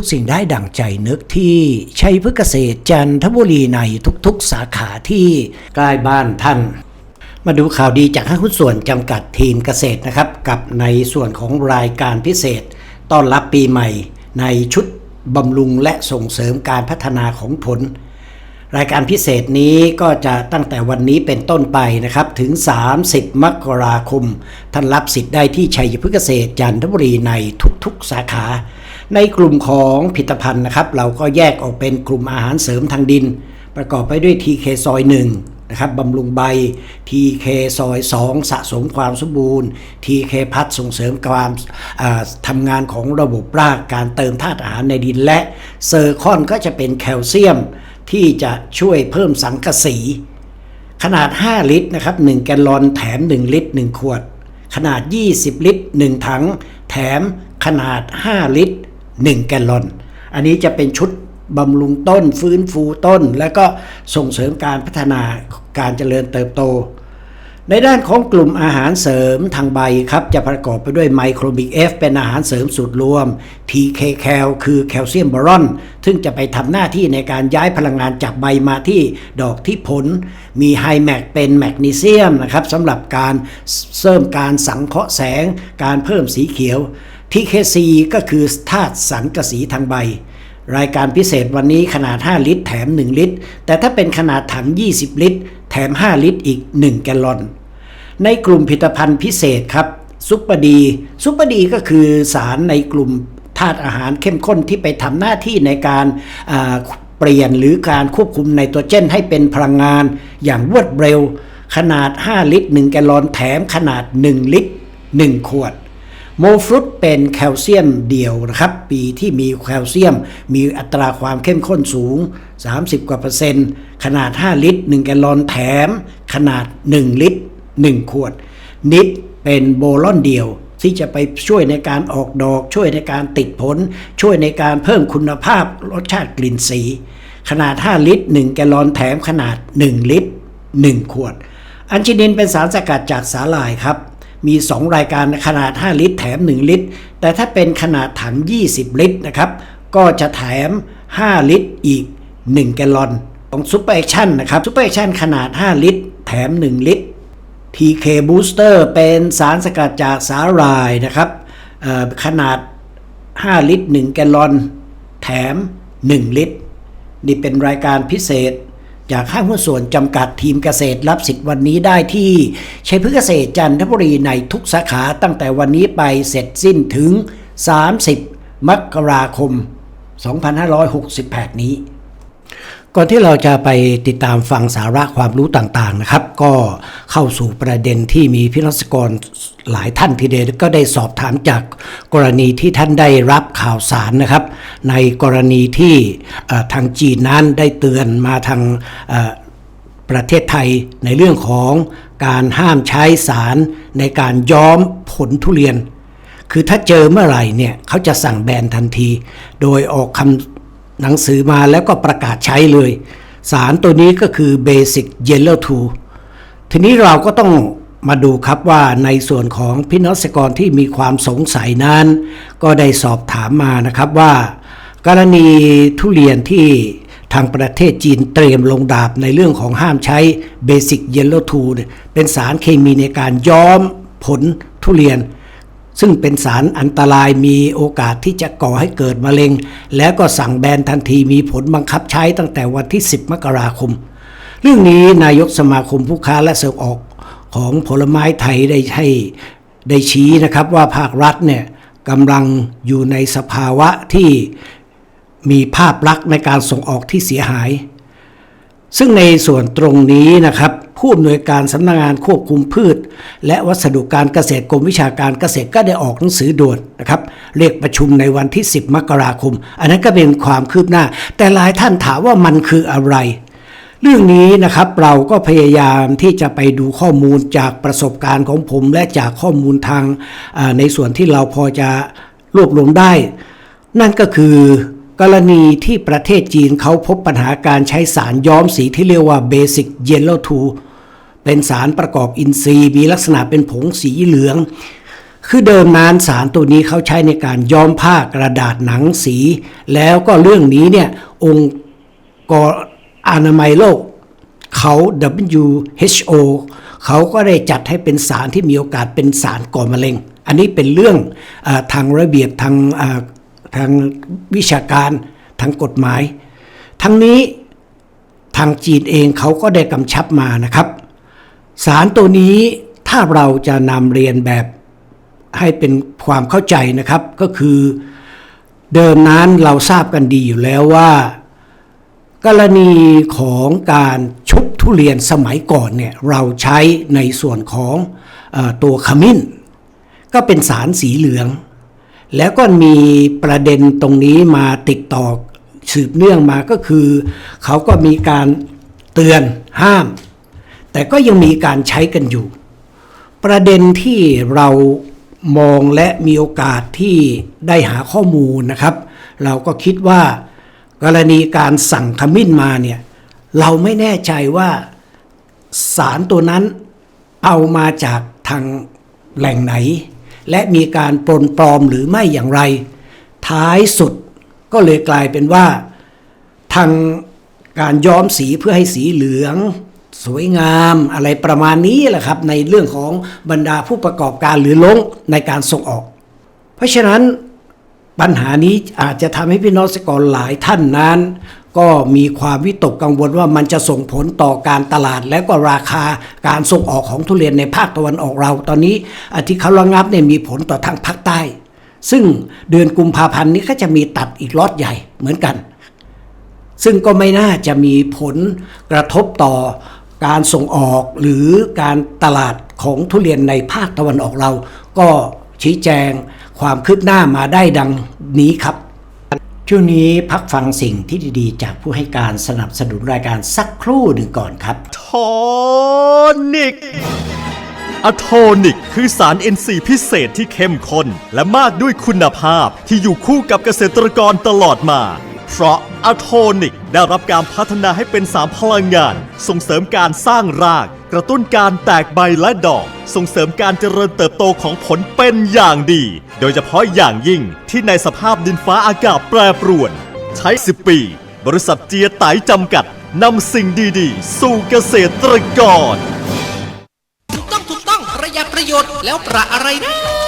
ทุกสิ่งได้ดั่งใจนึกที่ชัยพฤกษเกษตรจันทบุรีในทุกๆ สาขาที่ใกล้บ้านท่าน มาดูข่าวดีจากห้างหุ้นส่วนจำกัดทีมเกษตรนะครับ กับในส่วนของรายการพิเศษ ต้อนรับปีใหม่ ในชุดบำรุงและส่งเสริมการพัฒนาของผล รายการพิเศษนี้ก็จะตั้งแต่วันนี้เป็นต้นไปนะครับ ถึง 30 มกราคม ท่านรับสิทธิ์ได้ที่ชัยพฤกษเกษตรจันทบุรีในทุกๆ สาขา ในกลุ่มของผลิตภัณฑ์นะครับ เราก็แยกออกเป็นกลุ่มอาหารเสริมทางดิน ประกอบไปด้วย TK ซอย1นะครับบำรุงใบ TK ซอย 2 สะสมความสมบูรณ์ TK พัดส่งเสริมความอ่าทำงานของระบบรากการเติมธาตุอาหารในดินและเซอร์คอนก็จะเป็นแคลเซียม ที่จะช่วยเพิ่มสังกะสี ขนาด 5 ลิตรนะครับ1แกลลอนแถม 1 ลิตร 1 ขวด ขนาด 20 ลิตร 1 ถัง แถมขนาด 5 ลิตร 1 แกลลอน อันนี้จะเป็นชุดบำรุงต้นฟื้นฟูต้น และก็ส่งเสริมการพัฒนาการเจริญเติบโต ในด้านของกลุ่มอาหารเสริมทางใบครับ จะประกอบไปด้วยไมโครบิกเอฟเป็นอาหารเสริมสูตรรวม TK แคลคือแคลเซียมบรอน ซึ่งจะไปทำหน้าที่ในการย้ายพลังงานจากใบมาที่ดอกที่ผล มีไฮแมกเป็นแมกนีเซียมนะครับสำหรับการเสริมการสังเคราะห์แสง การเพิ่มสีเขียว TKC ก็คือธาตุสังกะสีทางใบ รายการพิเศษวันนี้ขนาด 5 ลิตร แถม 1 ลิตร แต่ถ้าเป็นขนาดถัง 20 ลิตร แถม 5 ลิตรอีก 1 แกลลอน ในกลุ่มผลิตภัณฑ์พิเศษครับซุปเปอร์ดีซุปเปอร์ดีก็คือสารในกลุ่มธาตุอาหารเข้มข้นที่ไปทำหน้าที่ในการเปลี่ยนหรือการควบคุมไนโตรเจนให้เป็นพลังงานอย่างรวดเร็ว ขนาด 5 ลิตร 1 แกลลอนแถมขนาด 1 ลิตร 1 ขวด โมฟรุตเป็นแคลเซียมเดียวนะครับ ปีที่มีแคลเซียม มีอัตราความเข้มข้นสูง 30 กว่าเปอร์เซ็นต์ ขนาด 5 ลิตร 1 แกลลอนแถม ขนาด 1 ลิตร 1 ขวด นิดเป็นโบลอนเดียวที่จะไปช่วยในการออกดอก ช่วยในการติดผล ช่วยในการเพิ่มคุณภาพรสชาติกลิ่นสี ขนาด 5 ลิตร 1 แกลลอนแถมขนาด 1 ลิตร 1 ขวด อัญชินินเป็นสารสกัดจากสาหร่ายครับ มี 2 รายการขนาด 5 ลิตร แถม 1 ลิตร แต่ถ้าเป็นขนาดถัง 20 ลิตรนะครับก็จะแถม 5 ลิตรอีก 1 แกลลอนของซูเปอร์แอคชั่นนะครับซูเปอร์แอคชั่นขนาด 5 ลิตร แถม 1 ลิตร TK Booster เป็นสารสกัดจากสาหร่ายนะครับขนาด 5 ลิตร 1 แกลลอน แถม 1 ลิตร นี่เป็นรายการพิเศษ จากห้างหุ้นส่วนจำกัดทีมเกษตรรับสิทธิ์วันนี้ได้ที่ชัยพฤกษเกษตรจันทบุรีในทุกสาขาตั้งแต่วันนี้ไปเสร็จสิ้นถึง 30 มกราคม 2568 นี้ ก่อนที่เราจะไปติดตามฟังสาระความรู้ต่างๆนะครับ ก็เข้าสู่ประเด็นที่มีพิรัศกรหลายท่านทีเดียวก็ได้สอบถามจากกรณีที่ท่านได้รับข่าวสารนะครับ ในกรณีที่ทางจีนนั้นได้เตือนมาทางประเทศไทยในเรื่องของการห้ามใช้สารในการย้อมผลทุเรียน คือถ้าเจอเมื่อไหร่เนี่ยเขาจะสั่งแบนทันที โดยออกคำ หนังสือมาแล้วก็ประกาศใช้เลย สารตัวนี้ก็คือ Basic Yellow 2 ทีนี้เราก็ต้องมาดูครับว่าในส่วนของพี่น้องเกรกรที่มีความสงสัยนั้น ก็ได้สอบถามมานะครับว่า กรณีทุเรียนที่ทางประเทศจีนเตรียมลงดาบในเรื่องของห้ามใช้ Basic Yellow 2เนี่ยเป็นสารเคมีในการย้อมผลทุเรียน ซึ่งเป็นสารอันตรายมีโอกาสที่จะก่อให้เกิดมะเร็ง แล้วก็สั่งแบนทันทีมีผลบังคับใช้ตั้งแต่วันที่ 10 มกราคม เรื่องนี้นายกสมาคมผู้ค้าและส่งออกของผลไม้ไทยได้ให้ได้ชี้นะครับว่าภาครัฐเนี่ยกำลังอยู่ในสภาวะที่มีภาพลักษณ์ในการส่งออกที่เสียหาย ซึ่งในส่วนตรงนี้นะครับ ผู้อำนวยการสำนักงานควบคุมพืช และวัสดุการเกษตรกรมวิชาการเกษตรก็ได้ออกหนังสือด่วนนะครับเรียกประชุมในวันที่ 10 มกราคม อันนั้นก็เป็นความคืบหน้า แต่หลายท่านถามว่ามันคืออะไร เรื่องนี้นะครับเราก็พยายามที่จะไปดูข้อมูลจากประสบการณ์ของผม และจากข้อมูลทางในส่วนที่เราพอจะรวบรวมได้ นั่นก็คือ กรณีที่ประเทศจีนเขาพบปัญหาการใช้สารย้อมสีที่เรียกว่า Basic Yellow 2เป็นสารประกอบอินทรีย์ มีลักษณะเป็นผงสีเหลือง คือเดิมนานสารตัวนี้เขาใช้ในการย้อมผ้ากระดาษหนังสี แล้วก็เรื่องนี้เนี่ยองค์กรอนามัยโลกเขา WHO เขาก็ได้จัดให้เป็นสารที่มีโอกาสเป็นสารก่อมะเร็ง อันนี้เป็นเรื่องอทางระเบียบทางา ทางวิชาการทางกฎหมาย ทั้งนี้ทางจีนเองเขาก็ได้กำชับมานะครับ สารตัวนี้ถ้าเราจะนำเรียนแบบให้เป็นความเข้าใจนะครับ ก็คือเดิมนั้นเราทราบกันดีอยู่แล้วว่า กรณีของการชุบทุเรียนสมัยก่อนเนี่ยเราใช้ในส่วนของอตัวขมิ้น ก็เป็นสารสีเหลือง แล้วก็มีประเด็นตรงนี้มาติดต่อสืบเนื่องมาก็คือ เขาก็มีการเตือนห้าม แต่ก็ยังมีการใช้กันอยู่ ประเด็นที่เรามองและมีโอกาสที่ได้หาข้อมูลนะครับ เราก็คิดว่ากรณีการสั่งขมิ้นมาเนี่ยเราไม่แน่ใจว่าสารตัวนั้นเอามาจากทางแหล่งไหน และมีการปลนปลอมหรือไม่อย่างไร ท้ายสุดก็เลยกลายเป็นว่า ทางการย้อมสีเพื่อให้สีเหลือง สวยงามอะไรประมาณนี้แหละครับ ในเรื่องของบรรดาผู้ประกอบการหรือลงในการส่งออก เพราะฉะนั้นปัญหานี้อาจจะทำให้พี่น้องเกษตรกรหลายท่านนั้น ก็มีความวิตกกังวลว่ามันจะส่งผลต่อการตลาด และก็ราคาการส่งออกของทุเรียนในภาคตะวันออกเรา ตอนนี้อาที่เขาระงับเนี่ยมีผลต่อทางภาคใต้ ซึ่งเดือนกุมภาพันธ์นี้ก็จะมีตัดอีกล็อตใหญ่เหมือนกัน ซึ่งก็ไม่น่าจะมีผลกระทบต่อการส่งออกหรือการตลาดของทุเรียนในภาคตะวันออกเรา ก็ชี้แจงความคืบหน้ามาได้ดังนี้ครับ ช่วงนี้พักฟังสิ่งที่ดีๆ จากผู้ให้การสนับสนุนรายการสักครู่หนึ่งก่อนครับทอนิกอะโทนิก คือสาร NC พิเศษที่เข้มข้นและมากด้วยคุณภาพที่อยู่คู่กับเกษตรกรตลอดมา เพราะอะโทนิกได้รับการพัฒนาให้เป็นสารพลังงาน ส่งเสริมการสร้างราก กระตุ้นการแตกใบและดอก ส่งเสริมการเจริญเติบโตของผลเป็นอย่างดี โดยเฉพาะอย่างยิ่งที่ในสภาพดินฟ้าอากาศแปรปรวน ใช้ 10 ปี บริษัทเจียไตจำกัดนำสิ่งดีๆ สู่เกษตรกร ถูกต้องถูกต้องประหยัดประโยชน์แล้วประอะไรนะ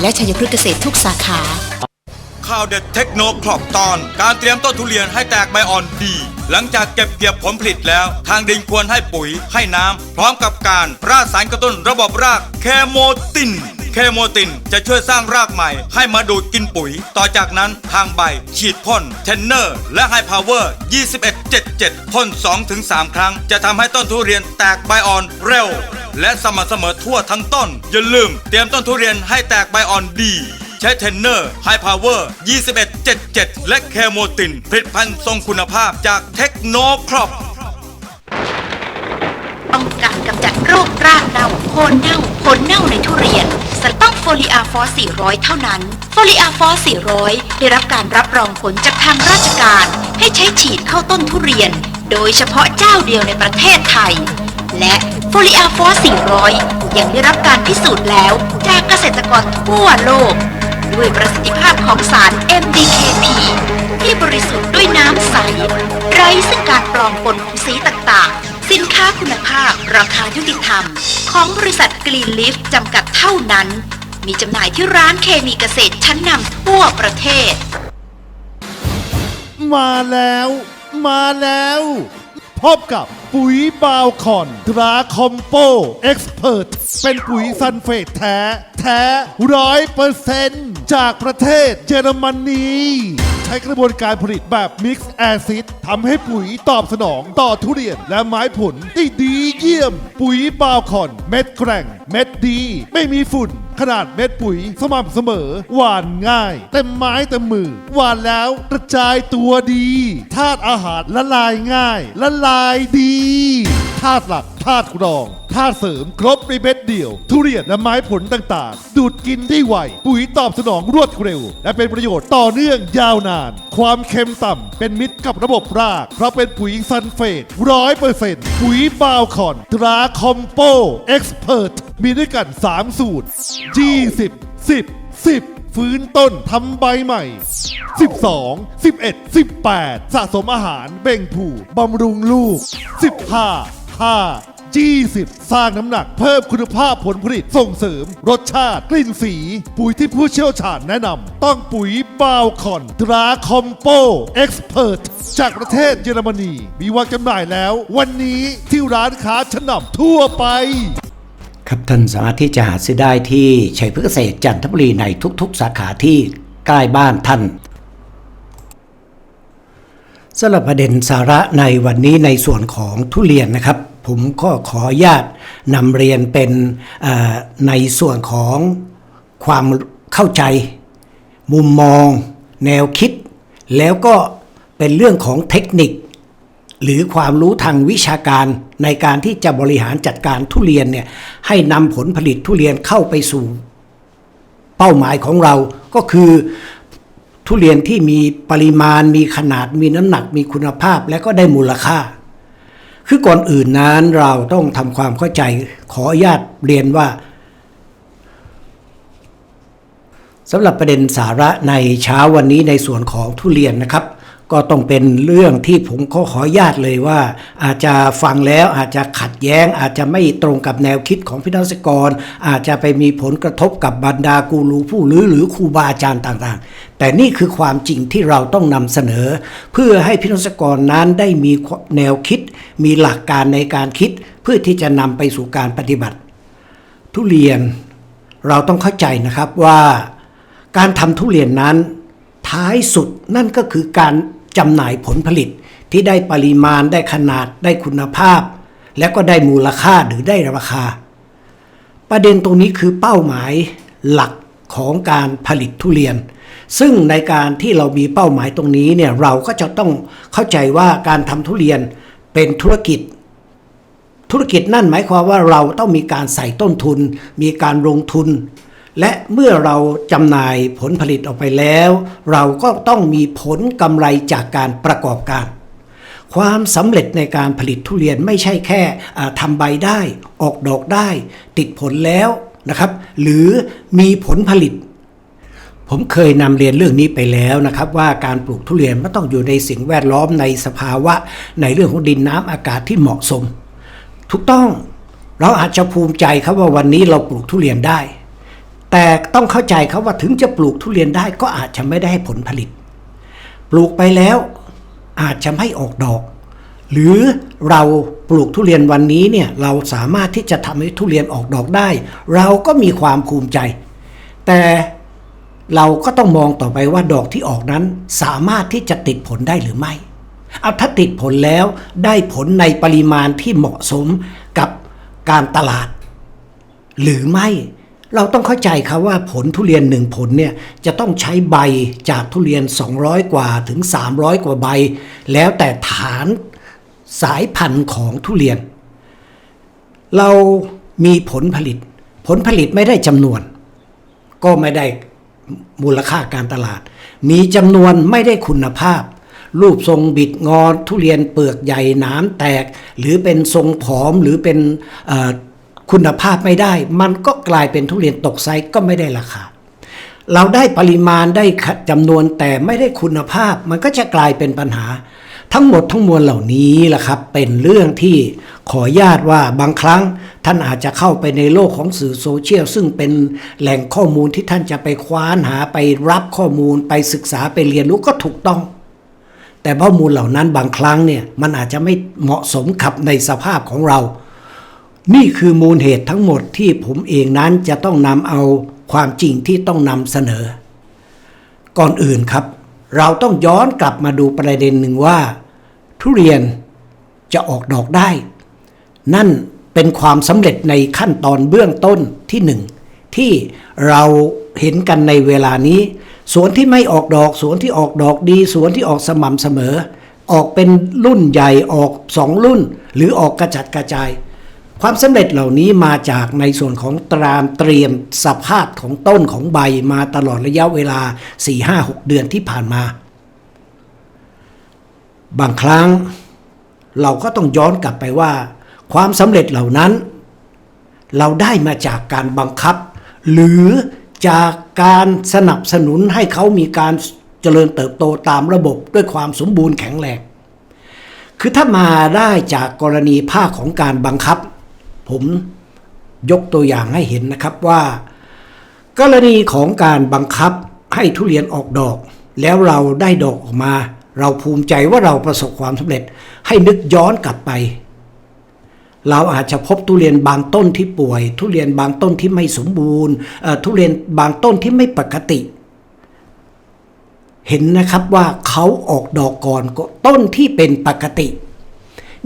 และชัยพฤกษ์เกษตรทุกสาขา ข่าวเด็ดเทคโนครอบตอน การเตรียมต้นทุเรียนให้แตกใบอ่อนดี หลังจากเก็บเกี่ยวผลผลิตแล้ว ทางดินควรให้ปุ๋ยให้น้ำ พร้อมกับการราดสารกระตุ้นระบบรากแคโมติน เคโมตินจะช่วยสร้างรากใหม่ ให้มาดูดกินปุ๋ย ต่อจากนั้นทางใบ ฉีดพ่นเทนเนอร์ และไฮพาวเวอร์2177พ่น2-3 ครั้ง จะทำให้ต้นทุเรียนแตกใบอ่อนเร็ว และสม่ำเสมอทั่วทั้งต้น อย่าลืมเตรียมต้นทุเรียนให้แตกใบอ่อนดี ใช้เทนเนอร์ไฮพาวเวอร์2177 และเคโมติน ผลิตภัณฑ์ทรงคุณภาพจากเทคโนครอปป้องกันกำจัดโรครากเน่าโคนเน่าผลเน่าในทุเรียนสต้องโฟลิอาฟอส400 เท่านั้น โฟลิอาฟอส400 ได้รับการรับรองผลจากทางราชการ ให้ใช้ฉีดเข้าต้นทุเรียน โดยเฉพาะเจ้าเดียวในประเทศไทย และโฟลิอาฟอส400 ยังได้รับการพิสูจน์แล้วจากเกษตรกรทั่วโลก ด้วยประสิทธิภาพของสาร MDKP ที่บริสุทธิ์ด้วยน้ำใส ไร้ซึ่งการปลอมปนของสีต่างๆ สินค้าคุณภาพราคายุติธรรม ของบริษัทกรีนลิฟจำกัดเท่านั้น มีจำหน่ายที่ร้านเคมีเกษตรชั้นนำทั่วประเทศ มาแล้ว มาแล้ว พบกับปุ๋ยบาวคอนตราคอมโปเอ็กซ์เพรสเป็นปุ๋ยซันเฟตแท้ แท้ร้อยเปอร์เซนต์จากประเทศเยอรมนีใช้กระบวนการผลิตแบบ Mix Acid ทำให้ปุ๋ยตอบสนองต่อทุเรียนและไม้ผลได้ดีเยี่ยม ปุ๋ยบาวคอน เม็ดแกร่ง เม็ดดี ไม่มีฝุ่น ขนาดเม็ดปุ๋ยสม่ำเสมอ หวานง่าย เต็มไม้เต็มมือ หวานแล้วกระจายตัวดีธาตุอาหารละลายง่าย ละลายดีธาตุหลักธาตุรองธาตุเสริมครบในเม็ดเดียว ทุเรียนและไม้ผลต่างๆ ดูดกินได้ไว ปุ๋ยตอบสนองรวดเร็ว และเป็นประโยชน์ต่อเนื่องยาวนาน ความเค็มต่ำเป็นมิตรกับระบบราก เพราะเป็นปุ๋ยซันเฟตร้อยเปอร์เซ็นต์ปุ๋ยบาวคอนตราคอมโปเอ็กซ์เพรสมีด้วยกัน 3 สูตร 20 10 10 ฟื้นต้นทำใบใหม่ 12 11 18 สะสมอาหารเบ่งผูบำรุงลูก 15 5 20 สร้างน้ำหนักเพิ่มคุณภาพผลผลิตส่งเสริม รสชาติ กลิ่นสี ปุ๋ยที่ผู้เชี่ยวชาญแนะนำต้องปุ๋ยบาวคอนตราคอมโปเอ็กซ์เพรสจากประเทศเยอรมนี มีวางจำหน่ายแล้ว วันนี้ที่ร้านค้าชั้นนำทั่วไป ครับท่านสามารถที่จะหาซื้อได้ที่ชัยพฤกษเกษตรจันทบุรีในทุกๆ สาขาที่ใกล้บ้านท่านสำหรับประเด็นสาระในวันนี้ในส่วนของทุเรียนนะครับ ผมก็ขออนุญาตนำเรียนเป็นในส่วนของความเข้าใจ มุมมอง แนวคิด แล้วก็เป็นเรื่องของเทคนิค หรือความรู้ทางวิชาการในการที่จะบริหารจัดการทุเรียนเนี่ยให้นำผลผลิตทุเรียนเข้าไปสู่ เป้าหมายของเราก็คือทุเรียนที่มีปริมาณมีขนาดมีน้ำหนักมีคุณภาพและก็ได้มูลค่า คือก่อนอื่นนั้นเราต้องทำความเข้าใจขออนุญาตเรียนว่าสำหรับประเด็นสาระในเช้าวันนี้ในส่วนของทุเรียนนะครับ ก็ต้องเป็นเรื่องที่ผมขอขออนุญาตเลยว่า อาจจะฟังแล้วอาจจะขัดแย้ง อาจจะไม่ตรงกับแนวคิดของพี่น้องเกษตรกร อาจจะไปมีผลกระทบกับบรรดากูรูผู้รู้หรือครูบาอาจารย์ต่างๆ แต่นี่คือความจริงที่เราต้องนำเสนอ เพื่อให้พี่น้องเกษตรกรนั้นได้มีแนวคิด มีหลักการในการคิด เพื่อที่จะนำไปสู่การปฏิบัติ ทุเรียนเราต้องเข้าใจนะครับว่า การทำทุเรียนนั้น ท้ายสุดนั่นก็คือการ จำหน่ายผลผลิตที่ได้ปริมาณได้ขนาดได้คุณภาพ และก็ได้มูลค่าหรือได้ราคา ประเด็นตรงนี้คือเป้าหมายหลักของการผลิตทุเรียน ซึ่งในการที่เรามีเป้าหมายตรงนี้เนี่ยเราก็จะต้องเข้าใจว่าการทำทุเรียนเป็นธุรกิจ ธุรกิจนั่นหมายความว่าเราต้องมีการใส่ต้นทุน มีการลงทุน และเมื่อเราจำหน่ายผลผลิตออกไปแล้ว เราก็ต้องมีผลกำไรจากการประกอบการ ความสำเร็จในการผลิตทุเรียนไม่ใช่แค่ทำใบได้ ออกดอกได้ ติดผลแล้วนะครับ หรือมีผลผลิต ผมเคยนำเรียนเรื่องนี้ไปแล้วนะครับ ว่าการปลูกทุเรียนมันต้องอยู่ในสิ่งแวดล้อมในสภาวะ ในเรื่องของดินน้ำอากาศที่เหมาะสม ถูกต้องเราอาจจะภูมิใจครับว่าวันนี้เราปลูกทุเรียนได้ แต่ต้องเข้าใจครับว่าถึงจะปลูกทุเรียนได้ก็อาจจะไม่ได้ผลผลิต ปลูกไปแล้วอาจจะไม่ออกดอก หรือเราปลูกทุเรียนวันนี้เนี่ยเราสามารถที่จะทำให้ทุเรียนออกดอกได้ เราก็มีความภูมิใจ แต่เราก็ต้องมองต่อไปว่าดอกที่ออกนั้นสามารถที่จะติดผลได้หรือไม่ เอาถ้าติดผลแล้วได้ผลในปริมาณที่เหมาะสมกับการตลาด หรือไม่ เราต้องเข้าใจครับว่าผลทุเรียนหนึ่งผลเนี่ยจะต้องใช้ใบจากทุเรียน 200 กว่าถึง 300 กว่าใบ แล้วแต่ฐานสายพันธุ์ของทุเรียน เรามีผลผลิต ผลผลิตไม่ได้จำนวน ก็ไม่ได้มูลค่าการตลาด มีจำนวนไม่ได้คุณภาพ รูปทรงบิดงอทุเรียนเปลือกใหญ่หนามแตก หรือเป็นทรงผอมหรือเป็น คุณภาพไม่ได้ มันก็กลายเป็นทุเรียนตกไซส์ก็ไม่ได้ราคา เราได้ปริมาณได้จำนวนแต่ไม่ได้คุณภาพ มันก็จะกลายเป็นปัญหา ทั้งหมดทั้งมวลเหล่านี้แหละครับ เป็นเรื่องที่ขอญาตว่าบางครั้งท่านอาจจะเข้าไปในโลกของสื่อโซเชียล ซึ่งเป็นแหล่งข้อมูลที่ท่านจะไปคว้านหาไปรับข้อมูลไปศึกษาไปเรียนรู้ก็ถูกต้องแต่ข้อมูลเหล่านั้นบางครั้งเนี่ยมันอาจจะไม่เหมาะสมกับในสภาพของเรา นี่คือมูลเหตุทั้งหมดที่ผมเองนั้นจะต้องนำเอาความจริงที่ต้องนำเสนอ ก่อนอื่นครับ เราต้องย้อนกลับมาดูประเด็นหนึ่งว่า ทุเรียนจะออกดอกได้ นั่นเป็นความสำเร็จในขั้นตอนเบื้องต้นที่หนึ่งที่เราเห็นกันในเวลานี้ สวนที่ไม่ออกดอก สวนที่ออกดอกดี สวนที่ออกสม่ำเสมอ ออกเป็นรุ่นใหญ่ออกสองรุ่น หรือออกกระจัดกระจาย ความสำเร็จเหล่านี้มาจากในส่วนของตรามเตรียมสภาพของต้นของใบมาตลอดระยะเวลา 4-5-6 เดือนที่ผ่านมา บางครั้งเราก็ต้องย้อนกลับไปว่า ความสำเร็จเหล่านั้น เราได้มาจากการบังคับ หรือจากการสนับสนุนให้เขามีการเจริญเติบโตตามระบบด้วยความสมบูรณ์แข็งแรงคือถ้ามาได้จากกรณีภาคของการบังคับ ผมยกตัวอย่างให้เห็นนะครับว่า กรณีของการบังคับให้ทุเรียนออกดอก แล้วเราได้ดอกออกมา เราภูมิใจว่าเราประสบความสำเร็จให้นึกย้อนกลับไป เราอาจจะพบทุเรียนบางต้นที่ป่วย ทุเรียนบางต้นที่ไม่สมบูรณ์ทุเรียนบางต้นที่ไม่ปกติ เห็นนะครับว่าเขาออกดอกก่อนก็ต้นที่เป็นปกติ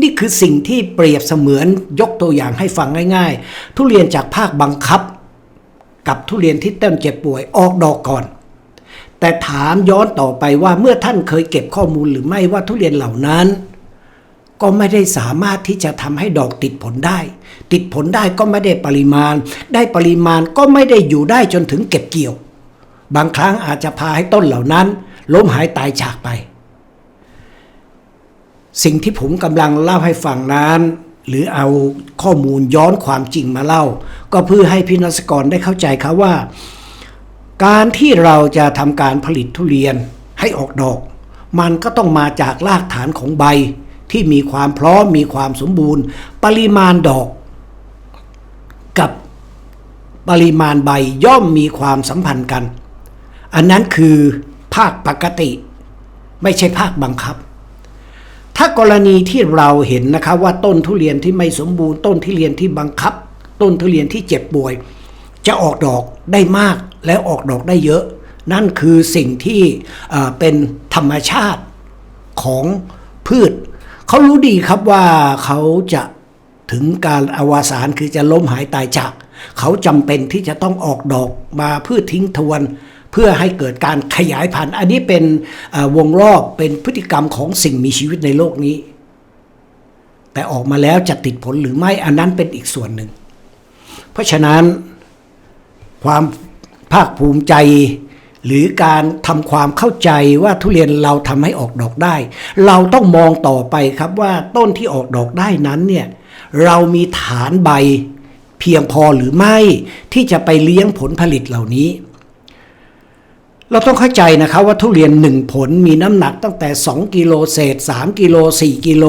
นี่คือสิ่งที่เปรียบเสมือนยกตัวอย่างให้ฟังง่ายๆ ทุเรียนจากภาคบังคับ กับทุเรียนที่เต้นเจ็บป่วยออกดอกก่อน แต่ถามย้อนต่อไปว่าเมื่อท่านเคยเก็บข้อมูลหรือไม่ว่าทุเรียนเหล่านั้น ก็ไม่ได้สามารถที่จะทำให้ดอกติดผลได้ ติดผลได้ก็ไม่ได้ปริมาณ ได้ปริมาณก็ไม่ได้อยู่ได้จนถึงเก็บเกี่ยว บางครั้งอาจจะพาให้ต้นเหล่านั้น ล้มหายตายจากไป สิ่งที่ผมกำลังเล่าให้ฟังนั้น หรือเอาข้อมูลย้อนความจริงมาเล่า ก็เพื่อให้พี่นักกรได้เข้าใจครับว่า การที่เราจะทำการผลิตทุเรียนให้ออกดอก มันก็ต้องมาจากรากฐานของใบ ที่มีความพร้อมมีความสมบูรณ์ ปริมาณดอก กับปริมาณใบย่อมมีความสัมพันธ์กัน อันนั้นคือภาคปกติ ไม่ใช่ภาคบังคับ ถ้ากรณีที่เราเห็นนะครับว่าต้นทุเรียนที่ไม่สมบูรณ์ต้นทุเรียนที่บังคับ ต้นทุเรียนที่เจ็บป่วย จะออกดอกได้มากและออกดอกได้เยอะ นั่นคือสิ่งที่เป็นธรรมชาติของพืช เขารู้ดีครับว่าเขาจะถึงการอวสานคือจะล้มหายตายจาก เขาจำเป็นที่จะต้องออกดอกมาเพื่อทิ้งทวน เพื่อให้เกิดการขยายพันธุ์ อันนี้เป็นวงรอบเป็นพฤติกรรมของสิ่งมีชีวิตในโลกนี้ แต่ออกมาแล้วจะติดผลหรือไม่อันนั้นเป็นอีกส่วนหนึ่ง เพราะฉะนั้นความภาคภูมิใจหรือการทำความเข้าใจว่าทุเรียนเราทำให้ออกดอกได้ เราต้องมองต่อไปครับว่าต้นที่ออกดอกได้นั้นเนี่ยเรามีฐานใบเพียงพอหรือไม่ที่จะไปเลี้ยงผลผลิตเหล่านี้ เราต้องเข้าใจนะครับว่าทุเรียนหนึ่งผลมีน้ำหนักตั้งแต่ 2 กิโลเศษ 3 กิโล 4 กิโล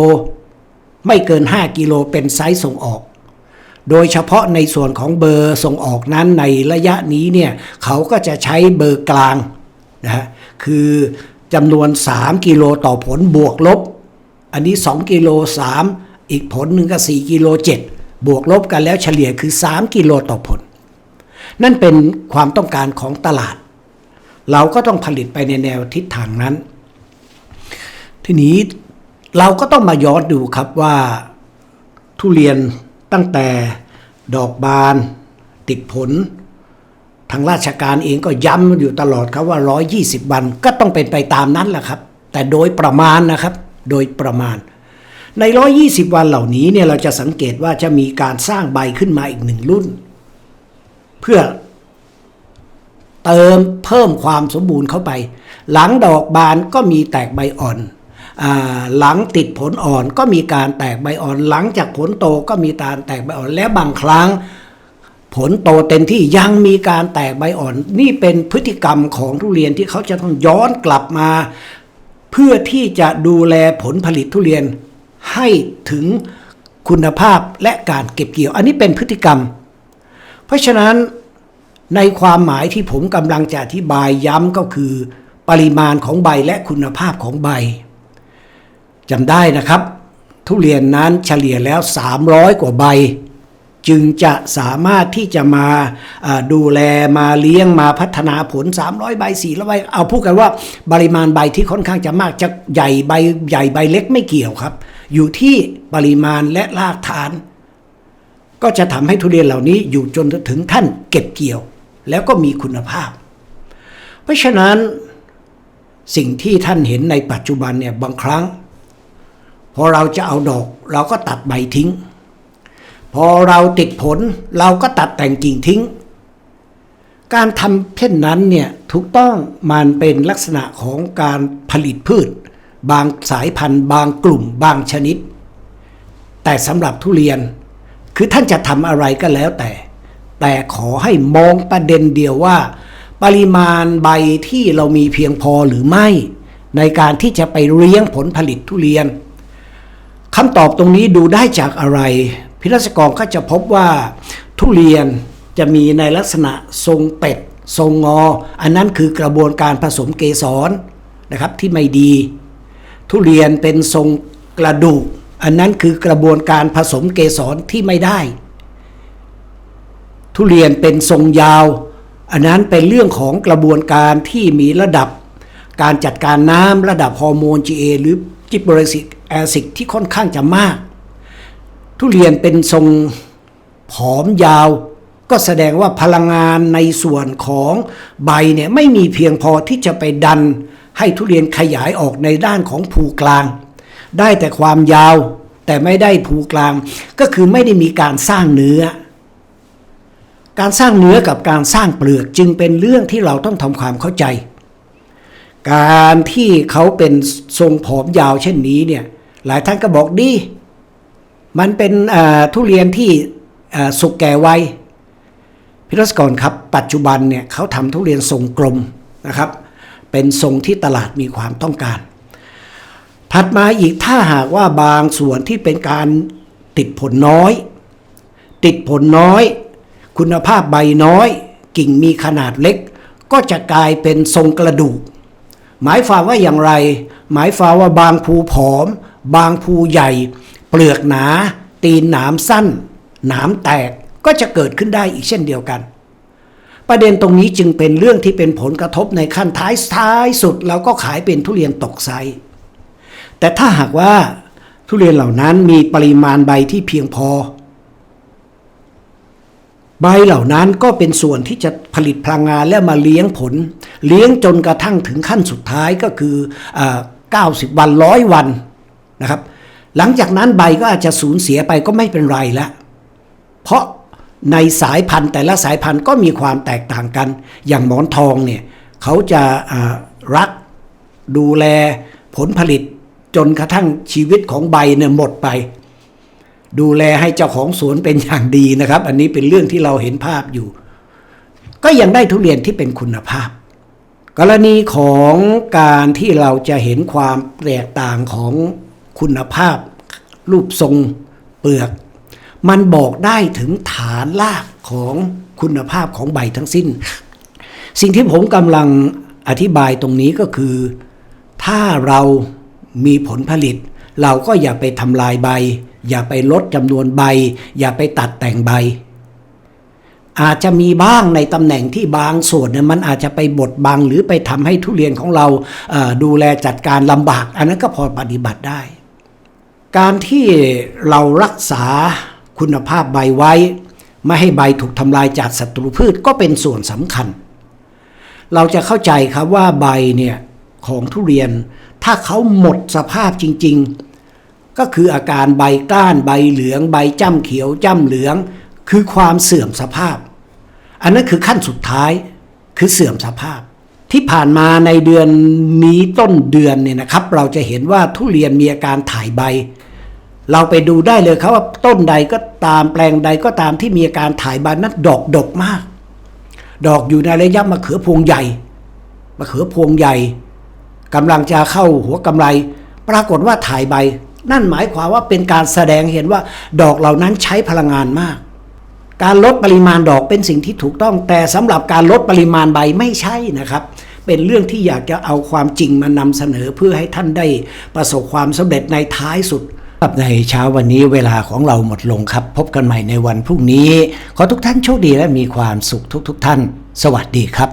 ไม่เกิน 5 กิโลเป็นไซส์ส่งออก โดยเฉพาะในส่วนของเบอร์ส่งออกนั้นในระยะนี้เนี่ยเขาก็จะใช้เบอร์กลางนะฮะคือจำนวน 3 กิโลต่อผลบวกลบ อันนี้ 2 กิโล 3 อีกผลหนึ่งก็ 4 กิโล 7 บวกลบกันแล้วเฉลี่ยคือ 3 กิโลต่อผล นั่นเป็นความต้องการของตลาด เราก็ต้องผลิตไปในแนวทิศทางนั้น ทีนี้เราก็ต้องมาย้อนดูครับว่าทุเรียนตั้งแต่ดอกบาน ติดผล ทางราชการเองก็ย้ำอยู่ตลอดครับว่า 120 วันก็ต้องเป็นไปตามนั้นแหละครับ แต่โดยประมาณนะครับ โดยประมาณ ใน 120 วันเหล่านี้เนี่ยเราจะสังเกตว่าจะมีการสร้างใบขึ้นมาอีกหนึ่งรุ่น เพื่อ เติมเพิ่มความสมบูรณ์เข้าไป หลังดอกบานก็มีแตกใบอ่อนอหลังติดผลอ่อนก็มีการแตกใบอ่อน หลังจากผลโตก็มีการแตกใบอ่อน และบางครั้ง ผลโตเต็มที่ยังมีการแตกใบอ่อน นี่เป็นพฤติกรรมของทุเรียนที่เขาจะต้องย้อนกลับมา เพื่อที่จะดูแลผลผลิตทุเรียนให้ถึงคุณภาพและการเก็บเกี่ยว อันนี้เป็นพฤติกรรม เพราะฉะนั้น ในความหมายที่ผมกำลังจะอธิบายย้ำก็คือ ปริมาณของใบและคุณภาพของใบจำได้นะครับ ทุเรียนนั้นเฉลี่ยแล้ว 300 กว่าใบ จึงจะสามารถที่จะมาดูแลมาเลี้ยงมาพัฒนาผล 300 ใบ400ใบเอาพูดกันว่าปริมาณใบที่ค่อนข้างจะมากจะใหญ่ใบใหญ่ใบเล็กไม่เกี่ยวครับ อยู่ที่ปริมาณและรากฐาน ก็จะทำให้ทุเรียนเหล่านี้อยู่จนถึงท่านเก็บเกี่ยว แล้วก็มีคุณภาพ เพราะฉะนั้นสิ่งที่ท่านเห็นในปัจจุบันเนี่ยบางครั้ง พอเราจะเอาดอกเราก็ตัดใบทิ้ง พอเราติดผลเราก็ตัดแต่งกิ่งทิ้ง การทำเช่นนั้นเนี่ยถูกต้องมันเป็นลักษณะของการผลิตพืช บางสายพันธุ์ บางกลุ่ม บางชนิด แต่สำหรับทุเรียนคือท่านจะทำอะไรก็แล้วแต่ แต่ขอให้มองประเด็นเดียวว่า ปริมาณใบที่เรามีเพียงพอหรือไม่ ในการที่จะไปเลี้ยงผลผลิตทุเรียนคำตอบตรงนี้ดูได้จากอะไร พิรัศกรก็จะพบว่า ทุเรียนจะมีในลักษณะทรงเป็ด ทรงงอ อันนั้นคือกระบวนการผสมเกสรนะครับที่ไม่ดี ทุเรียนเป็นทรงกระดูก อันนั้นคือกระบวนการผสมเกสรที่ไม่ได้ ทุเรียนเป็นทรงยาว อันนั้นเป็นเรื่องของกระบวนการที่มีระดับ การจัดการน้ำระดับฮอร์โมน GA หรือจิบเบอริกแอซิดที่ค่อนข้างจะมาก ทุเรียนเป็นทรงผอมยาว ก็แสดงว่าพลังงานในส่วนของใบเนี่ยไม่มีเพียงพอที่จะไปดัน ให้ทุเรียนขยายออกในด้านของภูกลาง ได้แต่ความยาวแต่ไม่ได้ภูกลาง ก็คือไม่ได้มีการสร้างเนื้อ การสร้างเนื้อกับการสร้างเปลือกจึงเป็นเรื่องที่เราต้องทำความเข้าใจ การที่เขาเป็นทรงผอมยาวเช่นนี้เนี่ยหลายท่านก็บอกดี มันเป็นทุเรียนที่สุกแก่ไวพิรัศกรครับ ปัจจุบันเนี่ยเขาทำทุเรียนทรงกลมนะครับ เป็นทรงที่ตลาดมีความต้องการ ถัดมาอีกถ้าหากว่าบางส่วนที่เป็นการติดผลน้อย ติดผลน้อย คุณภาพใบน้อย กิ่งมีขนาดเล็ก ก็จะกลายเป็นทรงกระดูก หมายความว่าอย่างไร หมายความว่าบางภูผอม บางภูใหญ่ เปลือกหนา ตีนหนามสั้น หนามแตกก็จะเกิดขึ้นได้อีกเช่นเดียวกัน ประเด็นตรงนี้จึงเป็นเรื่องที่เป็นผลกระทบในขั้นท้ายท้ายสุดเราก็ขายเป็นทุเรียนตกไซแต่ถ้าหากว่าทุเรียนเหล่านั้นมีปริมาณใบที่เพียงพอ ใบเหล่านั้นก็เป็นส่วนที่จะผลิตพลังงานและมาเลี้ยงผล เลี้ยงจนกระทั่งถึงขั้นสุดท้ายก็คืออา90วันร้อยวันนะครับ หลังจากนั้นใบก็อาจจะสูญเสียไปก็ไม่เป็นไรละเพราะในสายพันธุ์แต่ละสายพันธุ์ก็มีความแตกต่างกัน อย่างหมอนทองเนี่ยเขาจะารักดูแลผลผลิตจนกระทั่งชีวิตของใบเนี่ยหมดไป ดูแลให้เจ้าของสวนเป็นอย่างดีนะครับ อันนี้เป็นเรื่องที่เราเห็นภาพอยู่ ก็ยังได้ทุเรียนที่เป็นคุณภาพ กรณีของการที่เราจะเห็นความแตกต่างของคุณภาพ รูปทรงเปลือก มันบอกได้ถึงฐานรากของคุณภาพของใบทั้งสิ้น สิ่งที่ผมกำลังอธิบายตรงนี้ก็คือ ถ้าเรามีผลผลิต เราก็อย่าไปทำลายใบ อย่าไปลดจำนวนใบ อย่าไปตัดแต่งใบ อาจจะมีบ้างในตำแหน่งที่บางส่วนเนี่ยมันอาจจะไปบดบังหรือไปทำให้ทุเรียนของเราเอ่อดูแลจัดการลำบาก อันนั้นก็พอปฏิบัติได้ การที่เรารักษาคุณภาพใบไว้ ไม่ให้ใบถูกทำลายจากศัตรูพืชก็เป็นส่วนสำคัญ เราจะเข้าใจครับว่าใบเนี่ยของทุเรียน ถ้าเขาหมดสภาพจริง ๆ ก็คืออาการใบกล้านใบเหลือง ใบจ้ำเขียวจ้ำเหลือง คือความเสื่อมสภาพ อันนั้นคือขั้นสุดท้ายคือเสื่อมสภาพ ที่ผ่านมาในเดือนนี้ต้นเดือนเนี่ยนะครับ เราจะเห็นว่าทุเรียนมีอาการถ่ายใบ เราไปดูได้เลยครับว่าต้นใดก็ตามแปลงใดก็ตามที่มีอาการถ่ายใบนั้นดอกดกมาก ดอกอยู่ในระยะมะเขือพวงใหญ่มะเขือพวงใหญ่กำลังจะเข้าหัวกำไร ปรากฏว่าถ่ายใบ นั่นหมายความว่าเป็นการแสดงเห็นว่า ดอกเหล่านั้นใช้พลังงานมาก การลดปริมาณดอกเป็นสิ่งที่ถูกต้อง แต่สำหรับการลดปริมาณใบไม่ใช่นะครับ เป็นเรื่องที่อยากจะเอาความจริงมานำเสนอเพื่อให้ท่านได้ประสบความสำเร็จในท้ายสุดครับในเช้าวันนี้เวลาของเราหมดลงครับ พบกันใหม่ในวันพรุ่งนี้ ขอทุกท่านโชคดีและมีความสุขทุกๆทท่าน สวัสดีครับ